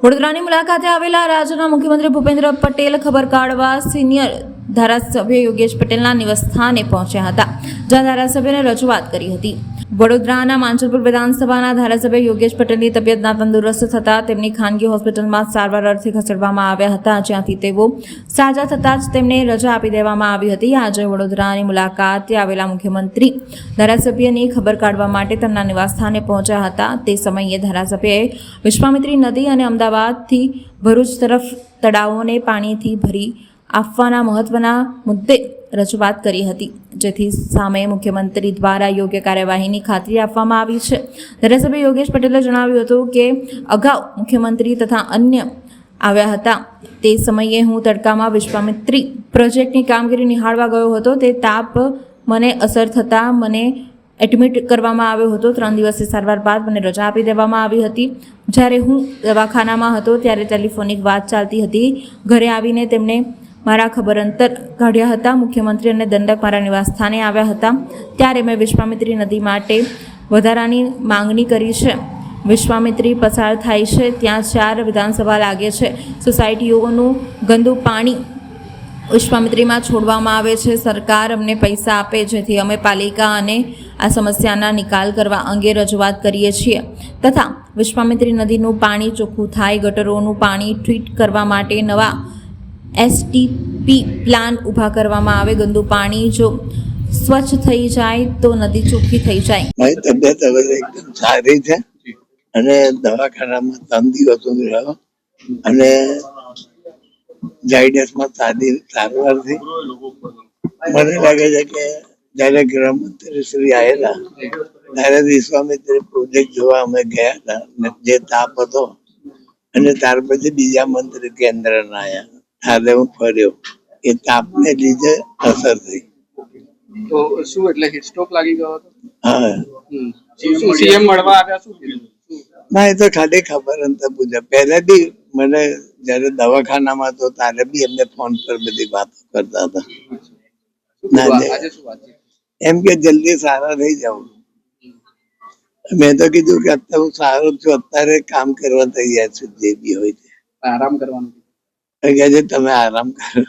વડોદરાની મુલાકાતે આવેલા રાજ્યના મુખ્યમંત્રી ભૂપેન્દ્ર પટેલ ખબર કાઢવા સિનિયર ધારાસભ્ય યોગેશ પટેલના નિવાસસ્થાને પહોંચ્યા હતા, જ્યાં ધારાસભ્યને રજૂઆત કરી હતી. વડોદરાના માંચલપુર વિધાનસભાના ધારાસભ્ય યોગેશ પટેલની તબિયત નાતંદુરસ્ત થતાં તેમની ખાનગી હોસ્પિટલમાં સારવાર અર્થે ખસેડવામાં આવ્યા હતા, જ્યાંથી તેઓ સાજા થતાં જ તેમને રજા આપી દેવામાં આવી હતી. આજે વડોદરાની મુલાકાતે આવેલા મુખ્યમંત્રી ધારાસભ્યની ખબર કાઢવા માટે તેમના નિવાસસ્થાને પહોંચ્યા હતા. તે સમયે ધારાસભ્યએ વિશ્વામિત્રી નદી અને અમદાવાદથી ભરૂચ તરફ તળાવોને પાણીથી ભરી આપવાના મહત્વના મુદ્દે રજૂઆત કરી હતી. જેથી સામે મુખ્યમંત્રી દ્વારા યોગ્ય કાર્યવાહીની ખાતરી આપવામાં આવી છે. ધારાસભ્ય યોગેશ પટેલે જણાવ્યું હતું કે, અગાઉ મુખ્યમંત્રી તથા અન્ય આવ્યા હતા. તે સમયે હું તડકામાં વિશ્વામિત્રી પ્રોજેક્ટની કામગીરી નિહાળવા ગયો હતો. તે તાપ મને અસર થતાં મને એડમિટ કરવામાં આવ્યો હતો. ત્રણ દિવસની સારવાર બાદ મને રજા આપી દેવામાં આવી હતી. જ્યારે હું દવાખાનામાં હતો, ત્યારે ટેલિફોનિક વાત ચાલતી હતી. ઘરે આવીને તેમણે મારા ખબર અંતર કાઢ્યા હતા. મુખ્યમંત્રી અને દંડક મારા નિવાસસ્થાને આવ્યા હતા. ત્યારે મેં વિશ્વામિત્રી નદી માટે વધારાની માંગણી કરી છે. વિશ્વામિત્રી પસાર થાય છે. ત્યાં ચાર વિધાનસભા લાગે છે. સોસાયટીઓનું ગંદુ પાણી વિશ્વામિત્રીમાં છોડવામાં આવે છે. સરકાર અમને પૈસા આપે, જેથી અમે પાલિકા અને આ સમસ્યાના નિકાલ કરવા અંગે રજૂઆત કરીએ છીએ. તથા વિશ્વામિત્રી નદીનું પાણી ચોખ્ખું થાય, ગટરોનું પાણી ટ્રીટ કરવા માટે નવા એસટીપી પ્લાન ઊભા કરવામાં આવે, ગંદુ પાણી જો સ્વચ્છ થઈ જાય તો નદી ચોખ્ખી થઈ જાય. મારી તબિયત હવે એકદમ સારી છે અને દવાખાનામાં ત્રણ દિવસ રહ્યો અને જાયડસમાં સાદી સારવારથી મને લાગે છે કે જયારે ગૃહમંત્રી શ્રી આવેલા ત્યારે વિશ્વામિત્રી પ્રોજેક્ટ જોવા અમે ગયા હતા જે તાપ હતો અને ત્યાર પછી બીજા મંત્રી કેન્દ્રના આવ્યા ત્યારે હું ફર્યો. એ તાપને લીધે અસર થઈ. તો શું એટલે હિટ સ્ટ્રોક લાગી ગયો હતો? હા. શું સીએમ મળવા આવ્યા શું ના એ તો ખાલી ખબર અંતર પહેલે બી મને જયારે દવાખાનામાં હતો ત્યારે બી એમને ફોન પર બધી વાતો કરતા હતા. એમ કે જલ્દી સારા થઈ જાઉં. મેં તો કીધું કે અત્યારે હું સારો છું અત્યારે કામ કરવા તૈયાર છું જે બી હોય તે. આરામ કરવાનું. છે તમે આરામ કરો.